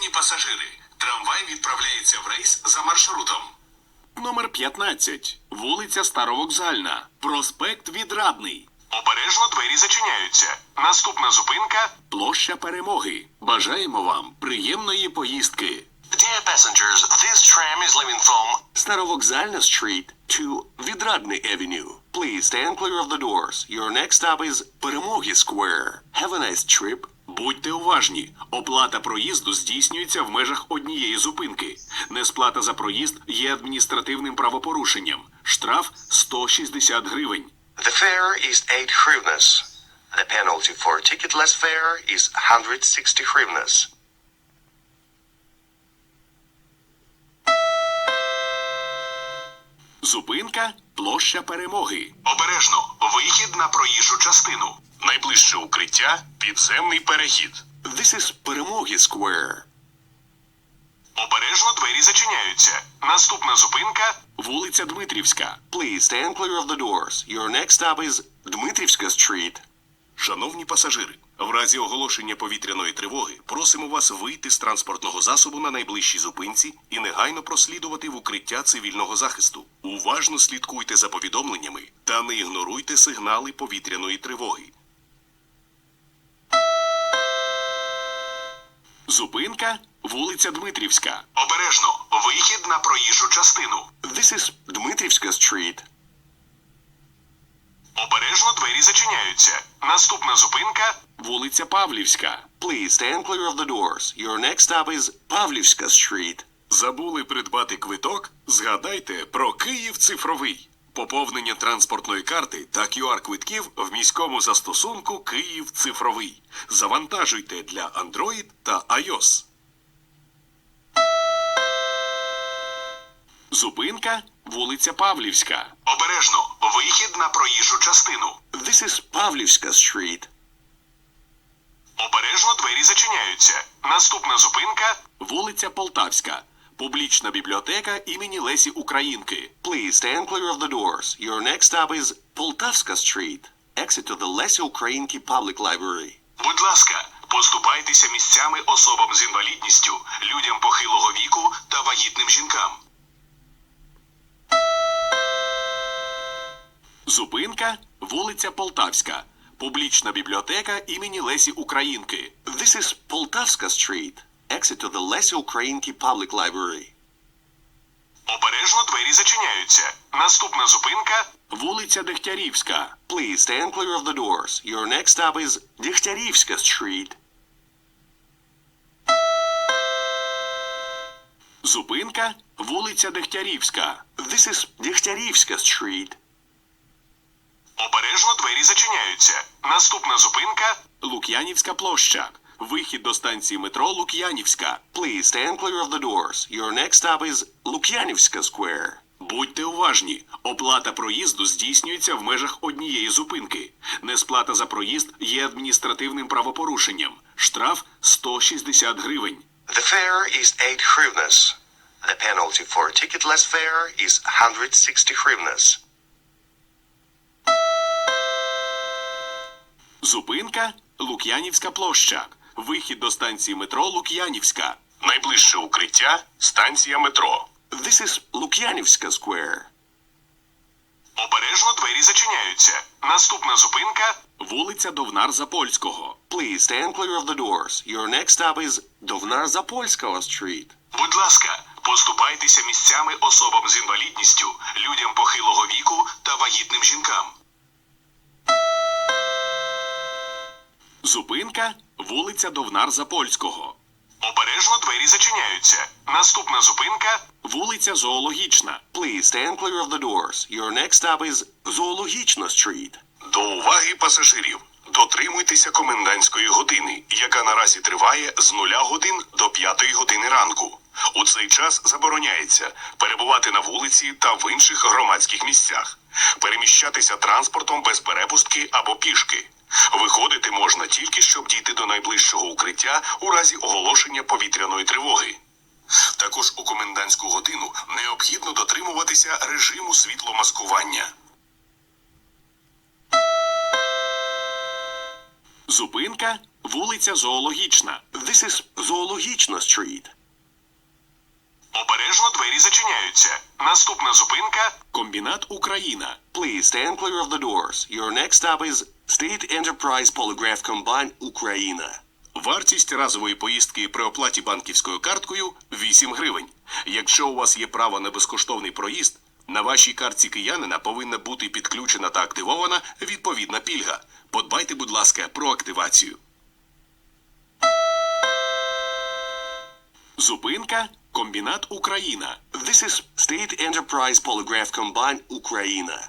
Шановні пасажири, трамвай відправляється в рейс за маршрутом. Номер 15. Вулиця Старовокзальна. Проспект Відрадний. Обережно двері зачиняються. Наступна зупинка. Площа Перемоги. Бажаємо вам приємної поїздки. Dear passengers, this tram is leaving from Старовокзальна Street to Відрадний Avenue. Please stand clear of the doors. Your next stop is Перемоги Square. Have a nice trip. Будьте уважні. Оплата проїзду здійснюється в межах однієї зупинки. Несплата за проїзд є адміністративним правопорушенням. Штраф 160 гривень. The fare is 8 hryvnias. The penalty for ticketless fare is 160 hryvnias. Зупинка площа перемоги. Обережно. Вихід на проїжджу частину. Найближче укриття підземний перехід. This is Перемоги Square. Обережно двері зачиняються. Наступна зупинка. Вулиця Дмитрівська. Please stand clear of the doors. Your next stop is Dmitrivska Street. Шановні пасажири, в разі оголошення повітряної тривоги просимо вас вийти з транспортного засобу на найближчій зупинці і негайно прослідувати в укриття цивільного захисту. Уважно слідкуйте за повідомленнями та не ігноруйте сигнали повітряної тривоги. Зупинка вулиця Дмитрівська. Обережно. Вихід на проїжджу частину. This is Dmitrivska Street. Обережно двері зачиняються. Наступна зупинка. Вулиця Павлівська. Please stand clear of the doors. Your next stop is Pavlivska Street. Забули придбати квиток? Згадайте про Київ цифровий. Поповнення транспортної карти та QR-квитків в міському застосунку Київ цифровий. Завантажуйте для Android та iOS. Зупинка вулиця Павлівська. Обережно. Вихід на проїжджу частину. This is Pavlivska Street. Обережно двері зачиняються. Наступна зупинка. Вулиця Полтавська. Публічна бібліотека імені Лесі Українки. Please stand clear of the doors. Your next stop is Poltavska Street. Exit to the Lesy Ukrainki Public Library. Будь ласка, поступайтеся місцями особам з інвалідністю, людям похилого віку та вагітним жінкам. Зупинка вулиця Полтавська. Публічна бібліотека імені Лесі Українки. This is Poltavska Street. Exit to the Lesy Ukrainki Public Library. Обережно двері зачиняються. Наступна зупинка. Вулиця Дегтярівська. Please stand clear of the doors. Your next stop is Degtярivska Street. Зупинка вулиця Дегтярівська. This is Degtярivska Street. Обережно двері зачиняються. Наступна зупинка. Лук'янівська площа. Вихід до станції метро Лук'янівська. Please stand clear of the doors. Your next stop is Lukyanivska Square. Будьте уважні. Оплата проїзду здійснюється в межах однієї зупинки. Несплата за проїзд є адміністративним правопорушенням. Штраф 160 гривень. The fare is 8 hryvnias. The penalty for ticketless fare is 160 hryvnias. Зупинка Лук'янівська площа. Вихід до станції метро Лук'янівська. Найближче укриття станція метро. This is Lukyanivska Square. Обережно двері зачиняються. Наступна зупинка. Вулиця Довнар Запольського. Please stand clear of the doors. Your next stop is Dovnar Zapolskого Street. Будь ласка, поступайтеся місцями особам з інвалідністю, людям похилого віку та вагітним жінкам. Зупинка вулиця Довнар Запольського. Обережно двері зачиняються. Наступна зупинка. Вулиця Зоологічна. Please stand clear of the doors. Your next stop is Zoologichna Street. До уваги пасажирів. Дотримуйтеся комендантської години, яка наразі триває з нуля годин до п'ятої години ранку. У цей час забороняється перебувати на вулиці та в інших громадських місцях, переміщатися транспортом без перепустки або пішки. Виходити можна тільки щоб дійти до найближчого укриття у разі оголошення повітряної тривоги. Також у комендантську годину необхідно дотримуватися режиму світломаскування. Зупинка вулиця Зоологічна. This is Zoologichna Street. Обережно двері зачиняються. Наступна зупинка Комбінат Україна. Please stand clear of the doors. Your next stop is State Enterprise Polygraph Combine Ukraina. Вартість разової поїздки при оплаті банківською карткою 8 гривень. Якщо у вас є право на безкоштовний проїзд, на вашій картці киянина повинна бути підключена та активована відповідна пільга. Подбайте, будь ласка, про активацію. Зупинка Комбінат Україна. This is State Enterprise Polygraph Combine Ukraina.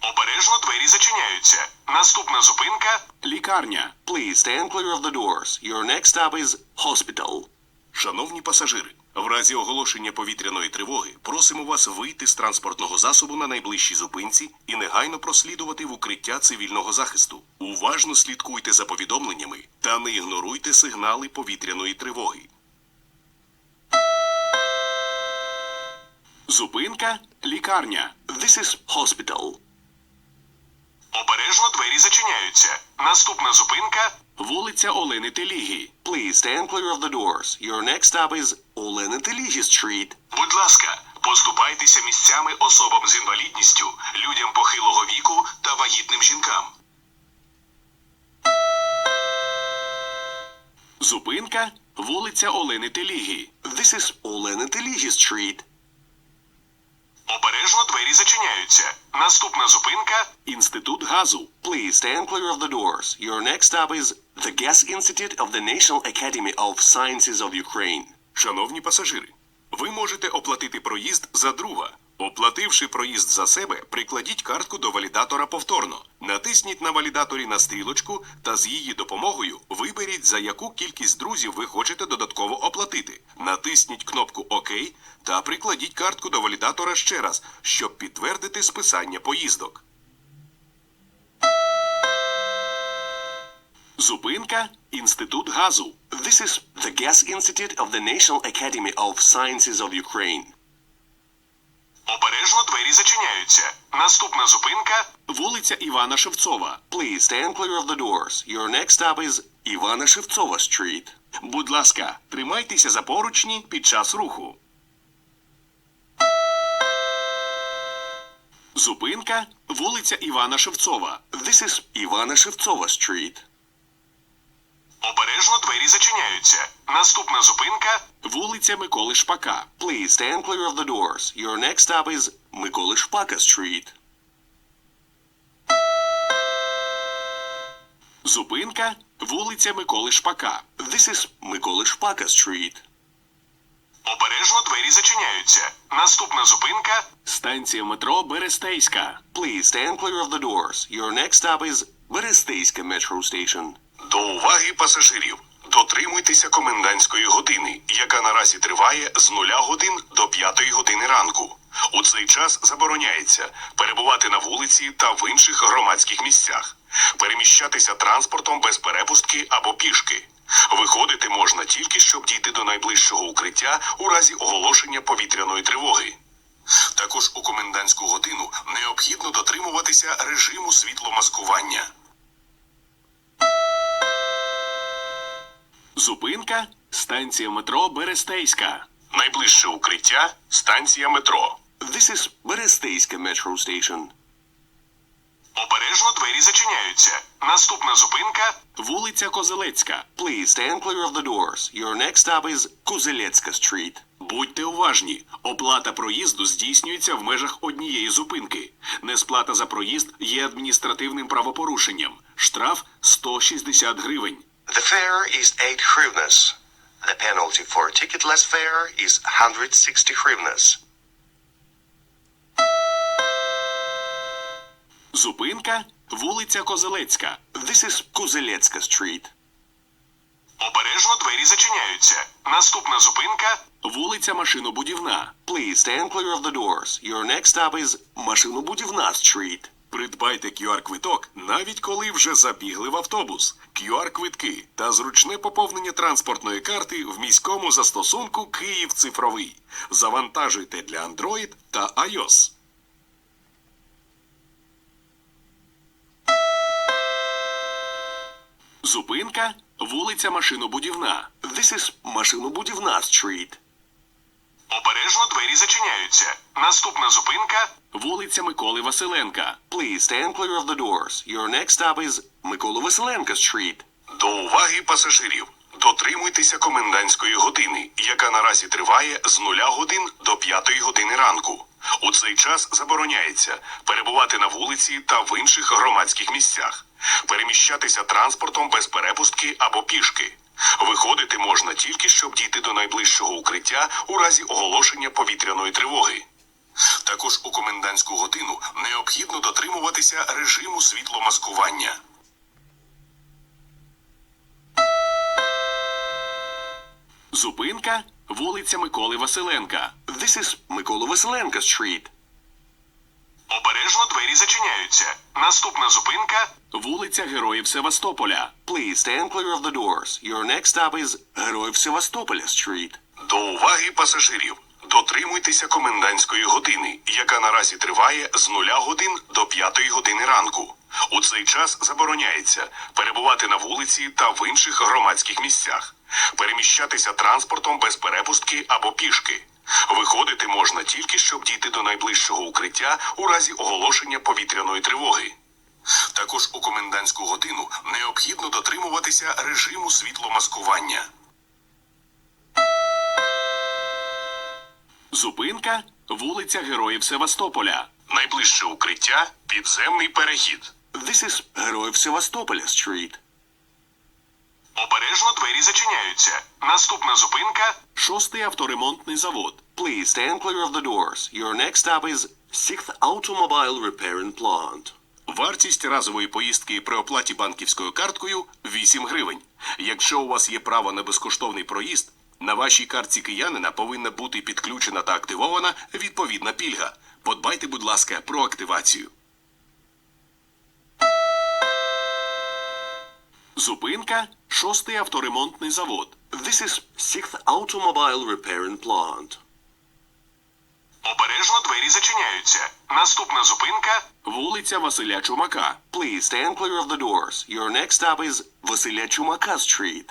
обережно двері зачиняються. Наступна зупинка Лікарня. Please stand clear of the doors. Your next stop is Hospital. Шановні пасажири, в разі оголошення повітряної тривоги просимо вас вийти з транспортного засобу на найближчій зупинці і негайно прослідувати в укриття цивільного захисту. Уважно слідкуйте за повідомленнями та не ігноруйте сигнали повітряної тривоги. Зупинка лікарня. This is Hospital. обережно двері зачиняються. Наступна зупинка Вулиця Олени Теліги. Please stand clear of the doors. Your next stop is Olena Teligi Street. Будь ласка, поступайтеся місцями особам з інвалідністю, людям похилого віку та вагітним жінкам. Зупинка вулиця Олени Теліги. This is Olena Teligi Street. Обережно двері зачиняються. Наступна зупинка Інститут газу. Please stand clear of the doors. Your next stop is the Gas Institute of the National Academy of Sciences of Ukraine. Шановні пасажири, ви можете оплатити проїзд за друга. Оплативши проїзд за себе, прикладіть картку до валідатора повторно. Натисніть на валідаторі на стрілочку та з її допомогою виберіть, за яку кількість друзів ви хочете додатково оплатити. Натисніть кнопку ОК та прикладіть картку до валідатора ще раз, щоб підтвердити списання поїздок. Зупинка Інститут газу. This is the Gas Institute of the National Academy of Sciences of Ukraine. Обережно двері зачиняються. Наступна зупинка Вулиця Івана Шевцова. Please stand clear of the doors. Your next stop is Ivana Shevtsova Street. Будь ласка, тримайтеся за поручні під час руху. Зупинка вулиця Івана Шевцова. This is Ivana Shevtsova Street. Обережно двері зачиняються. Наступна зупинка Вулиця Миколи Шпака. Please stand clear of the doors. Your next stop is Mykola Shpaka Street. Зупинка вулиця Миколи Шпака. This is Mykola Shpaka Street. обережно двері зачиняються. Наступна зупинка Станція метро Берестейська. Please stand clear of the doors. Your next stop is Metro Station. До уваги пасажирів. Дотримуйтеся комендантської години, яка наразі триває з 0 годин до 5 години ранку. У цей час забороняється перебувати на вулиці та в інших громадських місцях, переміщатися транспортом без перепустки або пішки. Виходити можна тільки щоб дійти до найближчого укриття у разі оголошення повітряної тривоги. Також у комендантську годину необхідно дотримуватися режиму світломаскування. Зупинка станція метро Берестейська. Найближче укриття станція метро. This is Beresteyska Metro Station. обережно двері зачиняються. Наступна зупинка Вулиця Козелецька. Please stand clear of the doors. Your next stop is Kuzeletska Street. Будьте уважні. Оплата проїзду здійснюється в межах однієї зупинки. Несплата за проїзд є адміністративним правопорушенням. Штраф 160 гривень. The fare is 8 hryvnias. The penalty for ticketless fare is 160 hryvnias. Зупинка вулиця Козелецька. This is Kuzeletska Street. обережно двері зачиняються. Наступна зупинка Вулиця Машинобудівна. Please stand clear of the doors. Your next stop is Mashinobudivna Street. Придбайте QR-квиток, навіть коли вже забігли в автобус. QR-квитки та зручне поповнення транспортної карти в міському застосунку Київ цифровий. Завантажуйте для Android та iOS. Зупинка вулиця Машинобудівна. This is Машинобудівна Street. Обережно двері зачиняються. Наступна зупинка вулиця Миколи Василенка. Please stand clear of the doors. Your next stop is Микола Василенка Street. До уваги пасажирів. Дотримуйтеся комендантської години, яка наразі триває з 0 годин до 5 години ранку. У цей час забороняється перебувати на вулиці та в інших громадських місцях, переміщатися транспортом без перепустки або пішки. Виходити можна тільки щоб дійти до найближчого укриття у разі оголошення повітряної тривоги. Також у комендантську годину необхідно дотримуватися режиму світломаскування. Зупинка вулиця Миколи Василенка. This is Микола Василенка Street. Обережно двері зачиняються. Наступна зупинка вулиця Героїв Севастополя. Please stand clear of the doors. Your next stop is Героїв Севастополя Street. До уваги пасажирів. Дотримуйтеся комендантської години, яка наразі триває з 0 годин до 5 години ранку. У цей час забороняється перебувати на вулиці та в інших громадських місцях, переміщатися транспортом без перепустки або пішки. Виходити можна тільки щоб дійти до найближчого укриття у разі оголошення повітряної тривоги. Також у комендантську годину необхідно дотримуватися режиму світломаскування. Зупинка вулиця Героїв Севастополя. Найближче укриття підземний перехід. This is Героїв Севастополя Street. Обережно двері зачиняються. Наступна зупинка шостий авторемонтний завод. Please stand clear of the doors. Your next stop is 6th Automobile Repair and Plant. Вартість разової поїздки при оплаті банківською карткою 8 гривень. Якщо у вас є право на безкоштовний проїзд, на вашій картці киянина повинна бути підключена та активована відповідна пільга. Подбайте, будь ласка, про активацію. Зупинка шостий авторемонтний завод. This is 6th Automobile Repair and Plant. Обережно двері зачиняються. Наступна зупинка вулиця Василя Чумака. Please stand clear of the doors. Your next stop is Василя Чумака Street.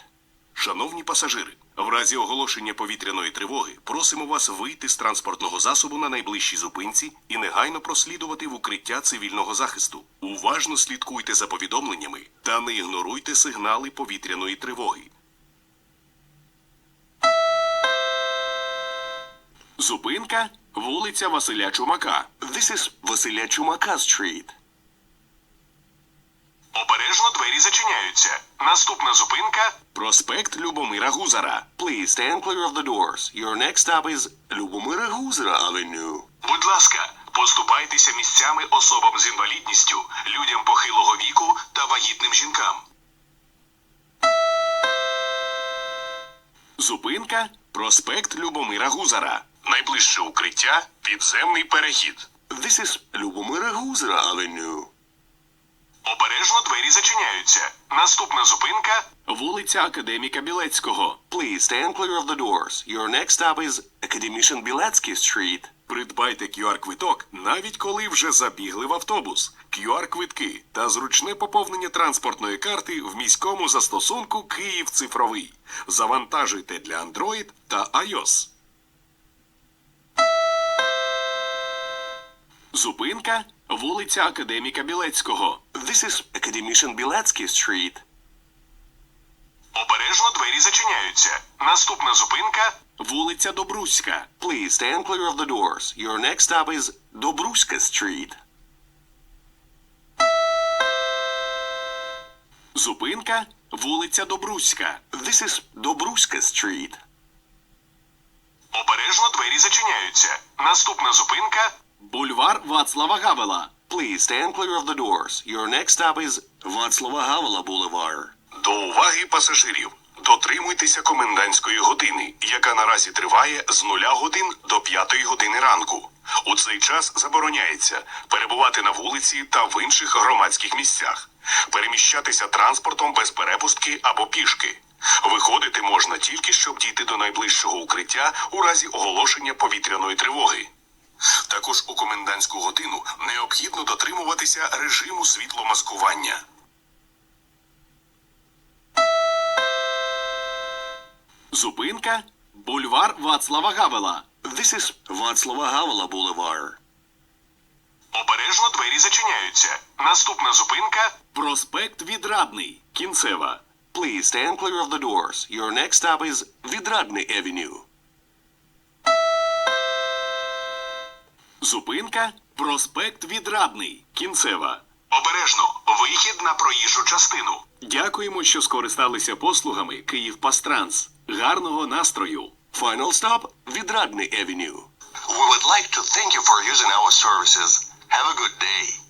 Шановні пасажири, в разі оголошення повітряної тривоги просимо вас вийти з транспортного засобу на найближчій зупинці і негайно прослідувати в укриття цивільного захисту. Уважно слідкуйте за повідомленнями та не ігноруйте сигнали повітряної тривоги. Зупинка вулиця Василя Чумака. This is Василя Чумака Street. Обережно двері зачиняються. Наступна зупинка проспект Любомира Гузара. Please stand clear of the doors. Your next stop is Любомира Гузера Avenue. Будь ласка, поступайтеся місцями особам з інвалідністю, людям похилого віку та вагітним жінкам. Зупинка проспект Любомира Гузара. Найближче укриття підземний перехід. This is Любомира Гузера Avenue. Обережно двері зачиняються. Наступна зупинка вулиця Академіка Білецького. Please stand clear of the doors. Your next stop is Академішин Білецький Street. Придбайте QR-квиток, навіть коли вже забігли в автобус. QR-квитки та зручне поповнення транспортної карти в міському застосунку Київ цифровий. Завантажуйте для Android та iOS. Зупинка вулиця Академіка Білецького. This is Академішин Білецький Street. Обережно двері зачиняються. Наступна зупинка вулиця Добруська. Please stand clear of the doors. Your next stop is Добруська Street. Зупинка вулиця Добруська. This is Добруська Street. Обережно двері зачиняються. Наступна зупинка бульвар Вацлава Гавела. Please stand clear of the doors. Your next stop is Вацлава Гавела Boulevard. До уваги пасажирів. Дотримуйтеся комендантської години, яка наразі триває з 0 годин до 5 години ранку. У цей час забороняється перебувати на вулиці та в інших громадських місцях, переміщатися транспортом без перепустки або пішки. Виходити можна тільки щоб дійти до найближчого укриття у разі оголошення повітряної тривоги. Також у комендантську годину необхідно дотримуватися режиму світломаскування. Зупинка бульвар Вацлава Гавела. This is Вацлава Гавела Boulevard. Обережно двері зачиняються. Наступна зупинка Проспект Відрадний. Кінцева. Please stand clear of the doors. Your next stop is Відрадний Avenue. Зупинка Проспект Відрадний. Кінцева. обережно вихід на проїжджу частину. Дякуємо, що скористалися послугами Київпастранс. Гарного настрою! Final stop, Відрадний Avenue. We would like to thank you for using our services. Have a good day.